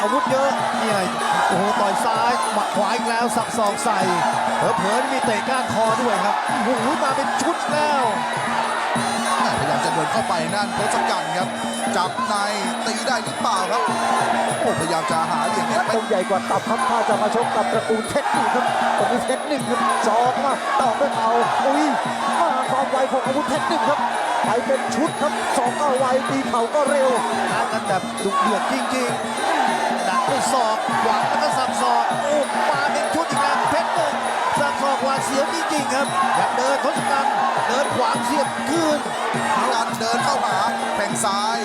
อาวุธเยอะนี่ไงโอ้โหต่อยซ้ายหมัดขวาอีกแล้วสับศอกใส่เผลอๆนี่มีเตะก้านคอด้วยครับโอ้โหมาเป็นชุดแล้วแม่พยายามจะเดินเข้าไปนั่นทศกัณฐ์ครับ จับในตีได้หรือเปล่าครับโอ้พยายามจะหาเหลี่ยมเนี่ยไปต้องใหญ่กว่าตับครับถ้าจะมาชกกับตระกูลเทคนิคครับตรงนี้เทคนิคครับสอกมาต่อด้วยเข่าอุ้ยมาความไวของอาวุธเทคนิคครับ ไปเป็นชุดครับสอกก็ไวตีเข่าก็เร็วท้ากันแบบดุเดือดจริงๆดักด้วยศอกหวังแล้วก็สับศอกโอ้มาเป็นชุดอีกแล้วเพชรหนึ่งสับศอกหวาดเสียวจริงๆครับอยากเดินทศกัณฐ์เดินขวางเสียบคืนการเดินเข้าหาแข่งซ้าย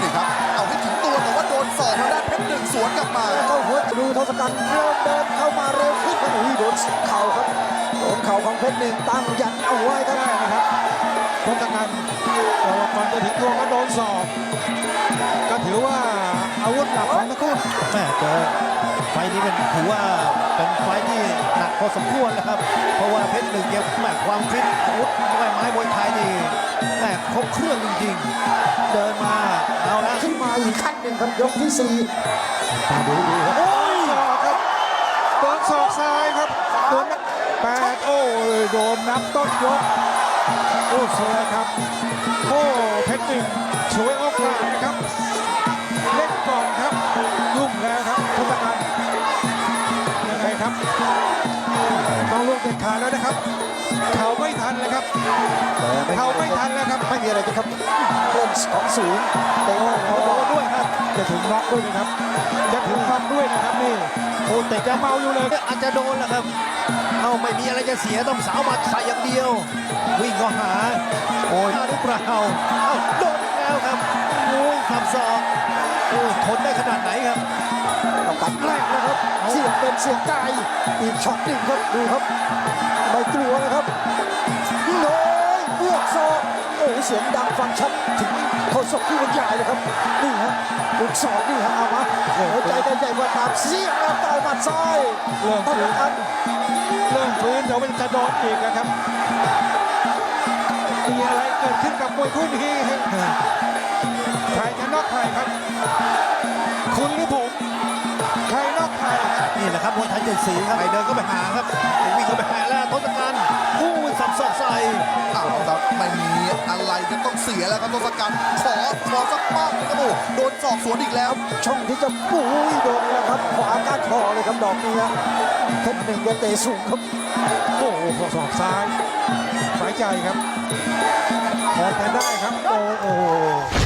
นี่ครับเอาให้ถึงตัวแต่ว่าโดนศอกทางด้านเพชรหนึ่งสวนกลับมาแล้วก็หัวดูทศกัณฐ์เริ่มเดินเข้ามาเร็วขึ้นครับอุ้ยโดนเข่าครับโดนเข่าของเพชรหนึ่งตั้งยันเอาไว้ครับนะครับ ทศกัณฐ์แต่ว่าก่อนจะถึงตัวก็โดนสอบก็ถือว่าอาวุธหลักของทั้งคู่แม่เจอไฟล์นี้เป็นถือว่าเป็นไฟล์ที่หนักพอสมควรแล้วครับ เพราะว่าเพชรหนึ่งเนี่ยแม่ความฟิตอาวุธแม่ไม้มวยไทยนี่แม่ครบเครื่องจริงๆ เดินมาเอาละขึ้นมาอีกขั้นหนึ่งครับยกที่สี่ตาดูดูครับโอ้ยศอกครับโดนศอกซ้ายครับโดนนับแปดโอ้ยโดนนับต้นยก โอ้สวยครับโอ้เพชรหนึ่งช่วยโอกาสนะครับ เล่นก่อนครับยุ่งแล้วครับทศกัณฐ์ยังไงครับต้องลูกเด็ดขาดแล้วนะครับเขาไม่ทันเลยครับเขาไม่ทันแล้วครับไม่มีอะไรจะครับเริ่มสองศูนย์เตะเขาบอกด้วยครับจะถึงน็อกด้วยนะครับ จะถึงน็อกด้วยนะครับนี่โอ้เตะจะเมาอยู่เลยอาจจะโดนแล้วครับเอา ไม่มีอะไรจะเสียต้องสาวหมัดใส่อย่างเดียว วิ่งก็หา โอ้ยหรือเปล่าเอาโดนอีกแล้วครับโอ้ยสับศอกโอ้ยทนได้ขนาดไหนครับต้องตัดแรกนะครับ เสียงเป็นเสียงไก่อีกช็อตหนึ่งครับดูครับ ไม่กลัวนะครับโน้ยเบือกศอกโอ้โหเสียงดังฟังชัดถึงโคศกผู้บรรยายเลยครับนี่ฮะ ลูกศอกนี่ฮะเอามาหัวใจกันใหญ่กว่าตามเสียงแล้วต่อยหมัดซ้ายเริ่มต้อฟื้นกันเริ่มฟื้นเดี๋ยวมันจะโดนอีกนะครับมีอะไรเกิดขึ้นกับมวยคู่นี้ใครจะน็อกใครครับ คุณหรือผม ใครน็อกใครนี่แหละครับมวยไทยเจ็ดสีครับไปเดินก็ไปหาครับ ม่มีอะไรจะต้องเสียแล้วครับทศกัณฐ์ขอขอสักป้องครับโอ้โดนศอกสวนอีกแล้ว ช่องที่จะปุ้ยโดนแล้วครับขวาก้านคอเลยครับดอกนี้ฮะเพชรหนึ่งจะเตะสูงครับโอ้โหศอกซ้ายสายใจครับพอแต่ได้ครับโอ้โห